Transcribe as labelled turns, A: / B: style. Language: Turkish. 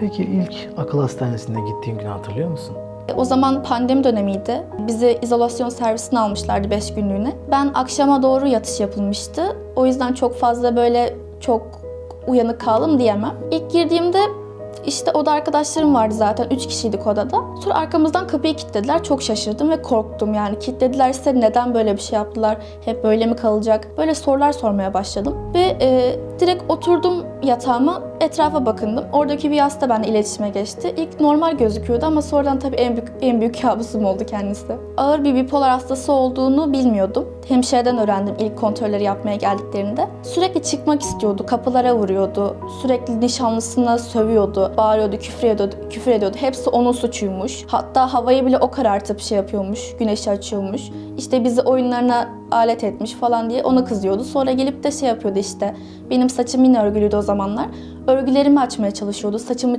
A: Peki ilk akıl hastanesine gittiğin günü hatırlıyor musun?
B: O zaman pandemi dönemiydi. Bizi izolasyon servisine almışlardı 5 günlüğüne. Ben akşama doğru yatış yapılmıştı. O yüzden çok fazla böyle çok uyanık kaldım diyemem. İlk girdiğimde işte oda arkadaşlarım vardı zaten. Üç kişiydik odada. Sonra arkamızdan kapıyı kilitlediler. Çok şaşırdım ve korktum. Yani kilitledilerse neden böyle bir şey yaptılar? Hep böyle mi kalacak? Böyle sorular sormaya başladım. Ve e, direkt oturdum yatağıma. Etrafa bakındım. Oradaki bir hasta benimle iletişime geçti. İlk normal gözüküyordu ama sonradan tabii en büyük, en büyük kabusum oldu kendisi. Ağır bir bipolar hastası olduğunu bilmiyordum. Hemşireden öğrendim ilk kontrolleri yapmaya geldiklerinde. Sürekli çıkmak istiyordu. Kapılara vuruyordu. Sürekli nişanlısına sövüyordu. Bağırıyordu, küfür ediyordu, küfür ediyordu. Hepsi onun suçuymuş. Hatta havayı bile o karartıp şey yapıyormuş. Güneşi açıyormuş. İşte bizi oyunlarına alet etmiş falan diye ona kızıyordu. Sonra gelip de şey yapıyordu işte. Benim saçım yine örgülüydü o zamanlar. Örgülerimi açmaya çalışıyordu. Saçımı